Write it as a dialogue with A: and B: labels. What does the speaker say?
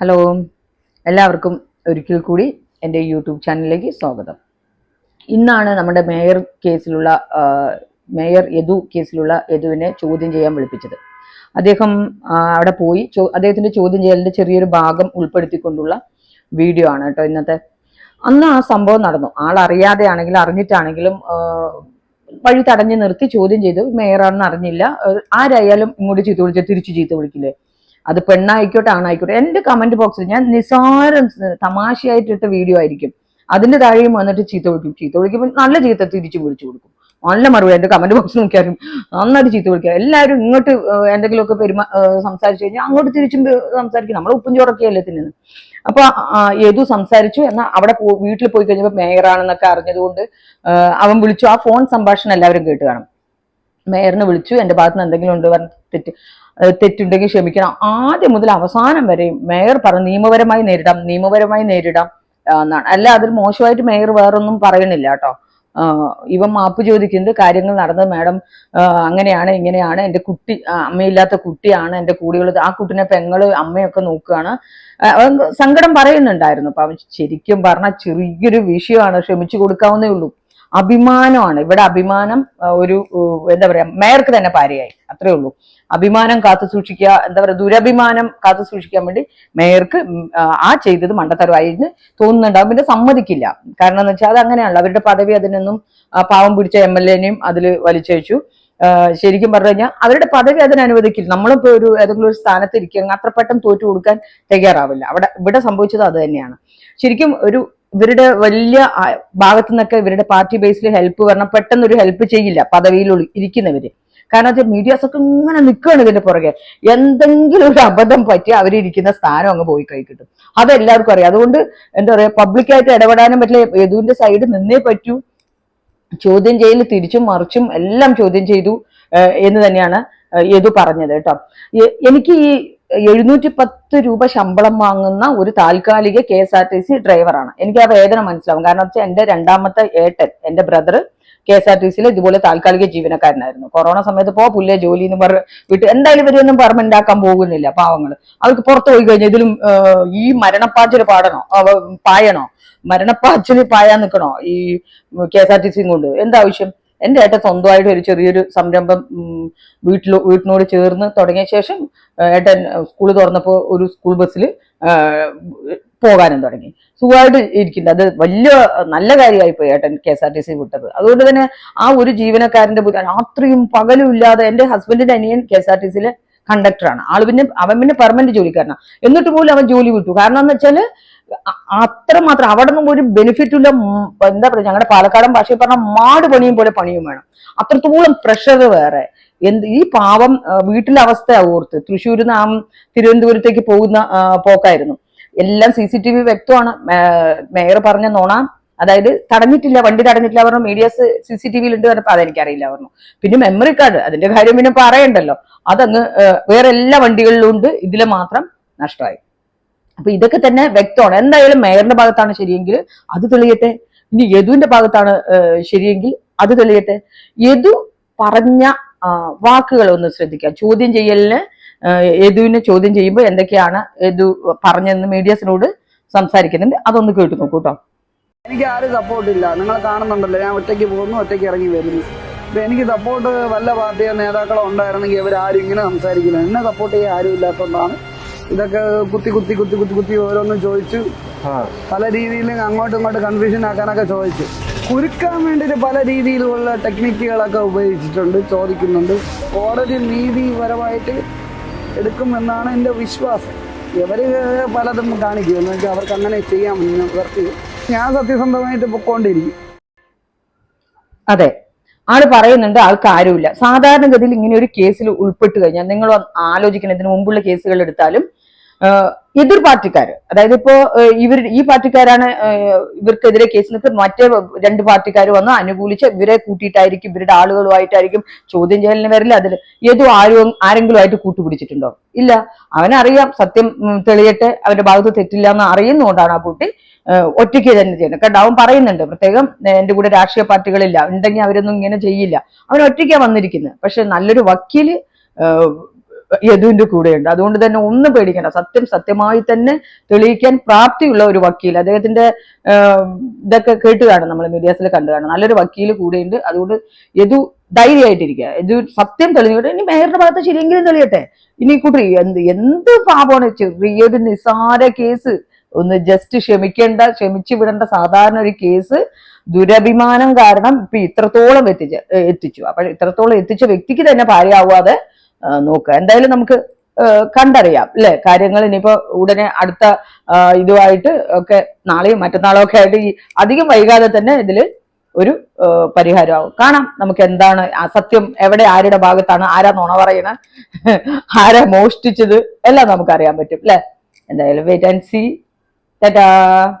A: Hello എല്ലാവർക്കും ഒരിക്കൽ കൂടി എന്റെ യൂട്യൂബ് ചാനലിലേക്ക് സ്വാഗതം. ഇന്നാണ് നമ്മുടെ മേയർ കേസിലുള്ള മേയർ യദു കേസിലുള്ള യദുവിനെ ചോദ്യം ചെയ്യാൻ വിളിപ്പിച്ചത്. അദ്ദേഹം അവിടെ പോയി അദ്ദേഹത്തിന്റെ ചോദ്യം ചെയ്യലിന്റെ ചെറിയൊരു ഭാഗം ഉൾപ്പെടുത്തിക്കൊണ്ടുള്ള വീഡിയോ ആണ് കേട്ടോ ഇന്നത്തെ. അന്ന് ആ സംഭവം നടന്നു. ആൾ അറിയാതെ ആണെങ്കിലും അറിഞ്ഞിട്ടാണെങ്കിലും വഴി തടഞ്ഞു നിർത്തി ചോദ്യം ചെയ്തു. മേയറാണെന്ന് അറിഞ്ഞില്ല. ആരായാലും ഇങ്ങോട്ട് ചീത്ത വിളിച്ചാൽ തിരിച്ചു ചീത്ത വിളിക്കില്ലേ? അത് പെണ്ണായിക്കോട്ടെ ആണായിക്കോട്ടെ എന്റെ കമന്റ് ബോക്സിൽ ഞാൻ നിസാരം തമാശയായിട്ടിട്ട വീഡിയോ ആയിരിക്കും. അതിന്റെ താഴെയും വന്നിട്ട് ചീത്ത വിളിക്കും. ചീത്ത വിളിക്കുമ്പോൾ നല്ല ചീത്ത തിരിച്ചു വിളിച്ചു കൊടുക്കും. നല്ല മറുപടി എന്റെ കമന്റ് ബോക്സ് നോക്കിയാലും നന്നായിട്ട് ചീത്ത വിളിക്കുക എല്ലാവരും ഇങ്ങോട്ട് എന്തെങ്കിലും എന്തെങ്കിലുമൊക്കെ പെരുമാ സംസാരിച്ചു കഴിഞ്ഞാൽ അങ്ങോട്ട് തിരിച്ചും സംസാരിക്കും. നമ്മൾ ഉപ്പും ചോറൊക്കെയല്ലേ തിന്നുന്നത് അപ്പൊ ഏതു സംസാരിച്ചു എന്നാൽ അവിടെ വീട്ടിൽ പോയി കഴിഞ്ഞപ്പോൾ മേയറാണെന്നൊക്കെ അറിഞ്ഞതുകൊണ്ട് അവൻ വിളിച്ചു. ആ ഫോൺ സംഭാഷണം എല്ലാവരും കേട്ട് കാണും. മേയറിനെ വിളിച്ചു. എന്റെ ഭാഗത്ത് നിന്ന് എന്തെങ്കിലും ഉണ്ട് പറഞ്ഞ് തെറ്റ്. ഏഹ് തെറ്റുണ്ടെങ്കിൽ ക്ഷമിക്കണം. ആദ്യം മുതൽ അവസാനം വരെയും മേയർ പറഞ്ഞു നിയമപരമായി നേരിടാം നിയമപരമായി നേരിടാം എന്നാണ്. അല്ല അതിൽ മോശമായിട്ട് മേയർ വേറൊന്നും പറയണില്ല കേട്ടോ. ഇവ മാപ്പ് ചോദിക്കുന്നത് കാര്യങ്ങൾ നടന്നത് മാഡം അങ്ങനെയാണ് ഇങ്ങനെയാണ് എന്റെ കുട്ടി അമ്മയില്ലാത്ത കുട്ടിയാണ് എന്റെ കൂടെയുള്ളത്. ആ കുട്ടിനെ പെങ്ങൾ അമ്മയൊക്കെ നോക്കുകയാണ്. സങ്കടം പറയുന്നുണ്ടായിരുന്നു. അപ്പൊ ശരിക്കും പറഞ്ഞ ചെറിയൊരു വിഷയമാണ് ക്ഷമിച്ചു കൊടുക്കാവുന്നേ ഉള്ളൂ. അഭിമാനമാണ്. ഇവിടെ അഭിമാനം ഒരു എന്താ പറയാ മേയർക്ക് തന്നെ പാരയായി. അത്രേ ഉള്ളൂ. അഭിമാനം കാത്തു സൂക്ഷിക്കുക എന്താ പറയാ ദുരഭിമാനം കാത്തു സൂക്ഷിക്കാൻ വേണ്ടി മേയർക്ക് ആ, ചെയ്തത് മണ്ടത്തരമായിരുന്നു തോന്നുന്നുണ്ടാവും. പിന്നെ സമ്മതിക്കില്ല. കാരണം എന്ന് വെച്ചാൽ അത് അങ്ങനെയാണല്ലോ. അവരുടെ പദവി അതിനൊന്നും പാവം പിടിച്ച എം എൽ എനെയും അതിൽ വലിച്ചയച്ചു. ശരിക്കും പറഞ്ഞു കഴിഞ്ഞാൽ അവരുടെ പദവി അതിന് അനുവദിക്കില്ല. നമ്മളിപ്പോ ഒരു ഏതെങ്കിലും ഒരു സ്ഥാനത്ത് ഇരിക്കുക അത്ര പെട്ടെന്ന് തോറ്റു കൊടുക്കാൻ തയ്യാറാവില്ല. അവിടെ ഇവിടെ സംഭവിച്ചത് അത് തന്നെയാണ്. ശരിക്കും ഒരു ഇവരുടെ വലിയ ഭാഗത്തു നിന്നൊക്കെ ഇവരുടെ പാർട്ടി ബേസിൽ ഹെൽപ്പ് വരണം. പെട്ടെന്ന് ഒരു ഹെൽപ്പ് ചെയ്യില്ല പദവിയിൽ ഇരിക്കുന്നവര്. കാരണം വെച്ചാൽ മീഡിയാസ് ഒക്കെ ഇങ്ങനെ നിൽക്കുകയാണ് ഇതിന്റെ പുറകെ. എന്തെങ്കിലും ഒരു അബദ്ധം പറ്റി അവരിരിക്കുന്ന സ്ഥാനം അങ്ങ് പോയി കൈ കിട്ടും. അതെല്ലാവർക്കും അറിയാം. അതുകൊണ്ട് എന്താ പറയാ പബ്ലിക്കായിട്ട് ഇടപെടാനും പറ്റില്ല. യദുവിന്റെ സൈഡ് നിന്നേ പറ്റൂ. ചോദ്യം ചെയ്യൽ തിരിച്ചും മറിച്ചും എല്ലാം ചോദ്യം ചെയ്തു എന്ന് തന്നെയാണ് യദു പറഞ്ഞത് കേട്ടോ. എനിക്ക് ഈ എഴുന്നൂറ്റി പത്ത് രൂപ ശമ്പളം വാങ്ങുന്ന ഒരു താൽക്കാലിക K S R T C ഡ്രൈവറാണ്. എനിക്ക് ആ വേദന മനസ്സിലാവും. കാരണം വെച്ചാൽ എന്റെ രണ്ടാമത്തെ ഏട്ടൻ എന്റെ brother K S R T സിയിൽ ഇതുപോലെ താൽക്കാലിക ജീവനക്കാരനായിരുന്നു. കൊറോണ സമയത്ത് പോ പുല്ലേ ജോലി എന്ന് പറഞ്ഞ് വിട്ട് എന്തായാലും ഇവരൊന്നും പെർമനന്റ് ആക്കാൻ പോകുന്നില്ല പാവങ്ങൾ അവർക്ക് പുറത്ത് പോയി കഴിഞ്ഞാൽ ഇതിലും ഈ മരണപ്പാച്ചിൽ പാടണോ? പായണോ? മരണപ്പാച്ചിൽ പായാൻ നിൽക്കണോ ഈ കെ എസ് ആർ ടി സിയും കൊണ്ട്? എന്താവശ്യം എന്റെ ഏട്ടൻ സ്വന്തമായിട്ട് ഒരു ചെറിയൊരു സംരംഭം വീട്ടിൽ വീട്ടിനോട് ചേർന്ന് തുടങ്ങിയ ശേഷം ഏട്ടൻ സ്കൂൾ തുറന്നപ്പോൾ ഒരു സ്കൂൾ ബസ്സിൽ പോകാനും തുടങ്ങി. സുഖമായിട്ട് ഇരിക്കുന്നത് അത് വലിയ നല്ല കാര്യമായി പോയി ഏട്ടൻ K S R T C വിട്ടത്. അതുകൊണ്ട് തന്നെ ആ ഒരു ജീവനക്കാരന്റെ രാത്രിയും പകലും ഇല്ലാതെ എന്റെ ഹസ്ബൻഡിന്റെ അനിയൻ കെ എസ് ആർ ടി സിയിലെ കണ്ടക്ടറാണ് ആൾ പിന്നെ അവൻ പിന്നെ പെർമനന്റ് ജോലിക്കാരനാണ് എന്നിട്ട് പോലും അവൻ ജോലി വിട്ടു. കാരണം എന്ന് വെച്ചാൽ അ- അത്രമാത്രം അവിടെ നിന്നും ഒരു ബെനിഫിറ്റ് ഇല്ല. എന്താ പറയുക ഞങ്ങളുടെ പാലക്കാടൻ ഭാഷയിൽ പറഞ്ഞാൽ മാട് പണിയും പോലെ പണിയും വേണം. അത്രത്തോളം പ്രഷർ വേറെ. എന്ത് ഈ പാവം വീട്ടിലെ അവസ്ഥ ഓർത്ത്. തൃശ്ശൂരിൽ നിന്ന് തിരുവനന്തപുരത്തേക്ക് പോകുന്ന പോക്കായിരുന്നു. എല്ലാം സി സി ടി വി വ്യക്തമാണ് മേയർ പറഞ്ഞ നോണ അതായത് തടഞ്ഞിട്ടില്ല വണ്ടി തടഞ്ഞിട്ടില്ല പറഞ്ഞു. മീഡിയാസ് സി സി ടി വിയിൽ ഉണ്ട് പറഞ്ഞപ്പോ അതെനിക്കറിയില്ല പറഞ്ഞു. പിന്നെ മെമ്മറി കാർഡ് അതിന്റെ കാര്യം പിന്നെ പറയണ്ടല്ലോ. അതങ്ങ് വേറെ എല്ലാ വണ്ടികളിലും ഉണ്ട്. ഇതിലെ മാത്രം നഷ്ടമായി. അപ്പൊ ഇതൊക്കെ തന്നെ വ്യക്തമാണ്. എന്തായാലും മേയറിന്റെ ഭാഗത്താണ് ശരിയെങ്കിൽ അത് തെളിയട്ടെ. ഇനി യദുവിന്റെ ഭാഗത്താണ് ശരിയെങ്കിൽ അത് തെളിയട്ടെ. യദു പറഞ്ഞ വാക്കുകൾ ഒന്ന് ശ്രദ്ധിക്കാം ചോദ്യം ചെയ്യലിന് യദുവിനെ ചോദ്യം ചെയ്യുമ്പോൾ എന്തൊക്കെയാണ് യദു പറഞ്ഞതെന്ന് മീഡിയസിനോട് സംസാരിക്കുന്നുണ്ട്. അതൊന്ന് കേട്ടു നോക്കൂ കേട്ടോ
B: എനിക്ക് ആരും സപ്പോർട്ട് ഇല്ല. നിങ്ങൾ കാണുന്നുണ്ടല്ലോ. ഞാൻ ഒറ്റയ്ക്ക് പോകുന്നു ഒറ്റയ്ക്ക് ഇറങ്ങി വരുന്നു. ഇപ്പൊ എനിക്ക് സപ്പോർട്ട് വല്ല പാർട്ടിയോ നേതാക്കളോ ഉണ്ടായിരുന്നെങ്കിൽ ആരും ഇങ്ങനെ സംസാരിക്കില്ല. എന്നെ സപ്പോർട്ട് ചെയ്യാൻ ആരും ഇല്ലാത്തതുകൊണ്ടാണ് ഇതൊക്കെ കുത്തി കുത്തി കുത്തി കുത്തി കുത്തി ഓരോന്നും ചോദിച്ചു. പല രീതിയിലും അങ്ങോട്ടും ഇങ്ങോട്ടും കൺഫ്യൂഷൻ ആക്കാനൊക്കെ ചോദിച്ചു. കുരുക്കാൻ വേണ്ടിയിട്ട് പല രീതിയിലുള്ള ടെക്നിക്കുകളൊക്കെ ഉപയോഗിച്ചിട്ടുണ്ട് ചോദിക്കുന്നുണ്ട്. കോടതി നീതിപരമായിട്ട് എടുക്കുമെന്നാണ് എന്റെ വിശ്വാസം. ഇവർ പലതും കാണിക്കും. എന്ന് വെച്ചാൽ അവർക്ക് അങ്ങനെ ചെയ്യാൻ ഇവർക്ക് ഞാൻ സത്യസന്ധമായിട്ട് പൊക്കോണ്ടിരിക്കും.
A: അതെ. ആൾ പറയുന്നുണ്ട് ആൾക്ക് ആരുമില്ല. സാധാരണഗതിയിൽ ഇങ്ങനെ ഒരു കേസിൽ ഉൾപ്പെട്ട് കഴിഞ്ഞാൽ നിങ്ങൾ ആലോചിക്കണം ഇതിന് മുമ്പുള്ള കേസുകൾ എടുത്താലും എതിർ പാർട്ടിക്കാർ അതായത് ഇപ്പോ ഇവർ ഈ പാർട്ടിക്കാരാണ് ഇവർക്കെതിരെ കേസ് നിൽക്കുന്നത് മറ്റേ രണ്ട് പാർട്ടിക്കാർ വന്ന് അനുകൂലിച്ച് ഇവരെ കൂട്ടിയിട്ടായിരിക്കും ഇവരുടെ ആളുകളുമായിട്ടായിരിക്കും ചോദ്യം ചെയ്യലിന് വരില്ല. അതിൽ ഏതോ ആരും ആരെങ്കിലും ആയിട്ട് കൂട്ടുപിടിച്ചിട്ടുണ്ടോ? ഇല്ല. അവനറിയാം സത്യം തെളിയട്ടെ അവന്റെ ഭാഗത്ത് തെറ്റില്ല എന്ന് അറിയുന്നുകൊണ്ടാണ് ആ കുട്ടി ഒറ്റയ്ക്ക് തന്നെ ചെയ്യണം കേട്ടോ അവൻ പറയുന്നുണ്ട് പ്രത്യേകം എന്റെ കൂടെ രാഷ്ട്രീയ പാർട്ടികളില്ല ഉണ്ടെങ്കിൽ അവരൊന്നും ഇങ്ങനെ ചെയ്യില്ല. അവൻ ഒറ്റയ്ക്കാണ് വന്നിരിക്കുന്നത് പക്ഷെ നല്ലൊരു വക്കീൽ യദുവിന്റെ കൂടെയുണ്ട്. അതുകൊണ്ട് തന്നെ ഒന്നും പേടിക്കണം സത്യം സത്യമായി തന്നെ തെളിയിക്കാൻ പ്രാപ്തിയുള്ള ഒരു വക്കീൽ അദ്ദേഹത്തിന്റെ ഇതൊക്കെ കേട്ട് കാണും നമ്മൾ മീഡിയാസിൽ കണ്ടു കാണും നല്ലൊരു വക്കീൽ കൂടെയുണ്ട്. അതുകൊണ്ട് യദു ധൈര്യമായിട്ടിരിക്കുക. യദു സത്യം തെളിഞ്ഞോട്ടെ ഇനി മേയറുടെ ഭാഗത്ത് ശരിയെങ്കിലും തെളിയട്ടെ. ഇനി കൂട്ടി എന്ത് എന്ത് പാപമാണ്? ചെറിയൊരു നിസാര കേസ്. ഒന്ന് ജസ്റ്റ് ക്ഷമിക്കേണ്ട ക്ഷമിച്ചു വിടേണ്ട സാധാരണ ഒരു കേസ് ദുരഭിമാനം കാരണം ഇപ്പൊ ഇത്രത്തോളം എത്തിച്ച എത്തിച്ചു. അപ്പൊ ഇത്രത്തോളം എത്തിച്ച വ്യക്തിക്ക് തന്നെ ഭാര്യയാവാതെ നോക്കുക. എന്തായാലും നമുക്ക് കണ്ടറിയാം അല്ലെ? കാര്യങ്ങൾ ഇനിയിപ്പോ ഉടനെ അടുത്ത ഇതുമായിട്ട് ഒക്കെ നാളെയും മറ്റന്നാളും ഒക്കെ ആയിട്ട് ഈ അധികം വൈകാതെ തന്നെ ഇതിൽ ഒരു പരിഹാരമാകും കാണാം നമുക്ക് എന്താണ് സത്യം എവിടെ ആരുടെ ഭാഗത്താണ് ആരാ നുണ പറയണ ആരാ മോഷ്ടിച്ചത് എല്ലാം നമുക്ക് അറിയാൻ പറ്റും അല്ലെ? എന്തായാലും വെയിറ്റ് ആൻഡ് സി Dadah.